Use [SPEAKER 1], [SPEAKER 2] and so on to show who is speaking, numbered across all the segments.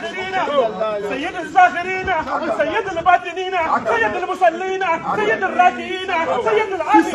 [SPEAKER 1] سيد الآخرين. سيد الزاخرين. سيد الباطنين. سيد المصلين. سيد الراكعين. سيد العارفين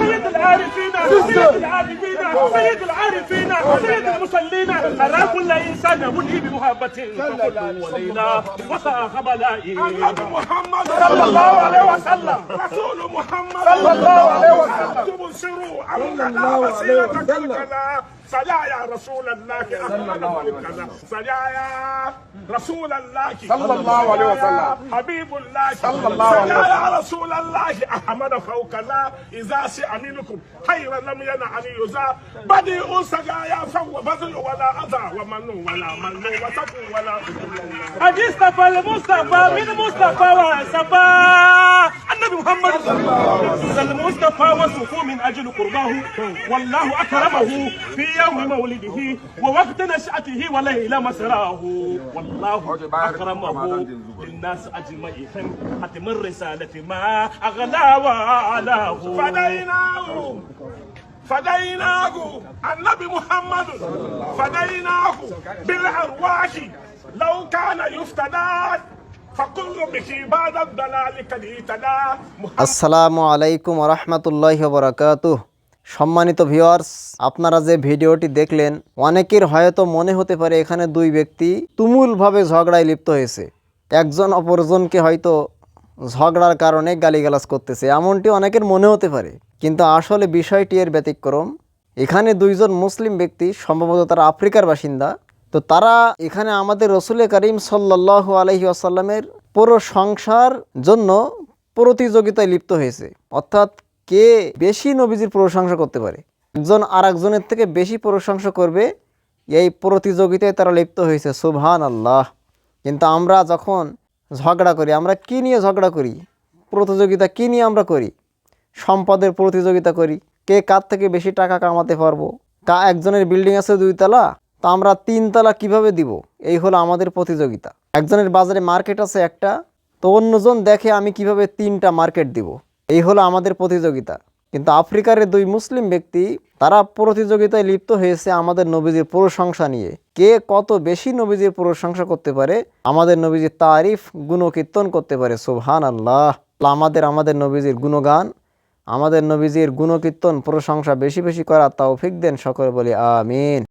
[SPEAKER 1] سيد العارفين. سيد العابدين. سيد العارفين. سيد المصلين. أرى كل إنسان ولي بمحبة. فقل ولينا وصاحب لائي محمد صلى الله عليه وسلم. رسول محمد صلى الله عليه وسلم. تبصروا أمرنا وسيلتك الكلا صلى يا رسول الله أحمد الكلا صلى يا رسول الله.
[SPEAKER 2] صلى الله عليه وسلم.
[SPEAKER 1] حبيب الله.
[SPEAKER 2] صلى الله عليه
[SPEAKER 1] صلى يا رسول الله. أحمد فوقنا إذا سئ منكم خيرا لم ينعني يزا. بديء سجايا فهو بذل ولا أذى. ومن ولا من وتقو ولا اصطفى المصطفى من مصطفى وصفى النبي محمد المصطفى وصفوا من أجل قرباه والله أكرمه في يوم مولده ووقت نشأته وليلة مسراه. والله أكرمه للناس أجمعين ختم الرسالة ما أغلى وعلاه فديناه فديناه النبي محمد فديناه بالأرواح لو كان يفتدى
[SPEAKER 3] আসসালামু আলাইকুম আহমতুল্লাহ বরাকাত সম্মানিত ভিওয়ার্স আপনারা যে ভিডিওটি দেখলেন, অনেকের হয়তো মনে হতে পারে এখানে দুই ব্যক্তি তুমুলভাবে ঝগড়ায় লিপ্ত হয়েছে। একজন অপরজনকে হয়তো ঝগড়ার কারণে গালিগালাজ করতেছে, এমনটি অনেকের মনে হতে পারে। কিন্তু আসলে বিষয়টি এর ব্যতিক্রম। এখানে দুইজন মুসলিম ব্যক্তি, সম্ভবত তারা আফ্রিকার বাসিন্দা তো তারা এখানে আমাদের রসুল করিম সাল্লাহ আলহি আসাল্লামের পুরো সংসার জন্য প্রতিযোগিতায় লিপ্ত হয়েছে। অর্থাৎ কে বেশি নবীজির প্রশংসা করতে পারে? একজন আর একজনের থেকে বেশি প্রশংসা করবে, এই প্রতিযোগিতায় তারা লিপ্ত হয়েছে। সুবহান আল্লাহ কিন্তু আমরা যখন ঝগড়া করি, আমরা কি নিয়ে ঝগড়া করি? প্রতিযোগিতা কি নিয়ে আমরা করি? সম্পদের প্রতিযোগিতা করি। কে কার থেকে বেশি টাকা কামাতে পারব? কা একজনের বিল্ডিং আছে দুইতলা তা আমরা তিনতলা কীভাবে দিব? এই হলো আমাদের প্রতিযোগিতা। একজনের বাজারে মার্কেট আছে একটা, তো অন্যজন দেখে আমি কীভাবে তিনটা মার্কেট দিব? এই হলো আমাদের প্রতিযোগিতা। কিন্তু আফ্রিকার দুই মুসলিম ব্যক্তি, তারা প্রতিযোগিতায় লিপ্ত হয়েছে আমাদের নবীজির প্রশংসা নিয়ে। কে কত বেশি নবীজির প্রশংসা করতে পারে? আমাদের নবীজির তারিফ, গুণকীর্তন করতে পারে সুবহান আল্লাহ আমাদের আমাদের নবীজির গুণগান, আমাদের নবীজির গুণকীর্তন, প্রশংসা বেশি বেশি করা তৌফিক দেন সকলে বলি, আমিন।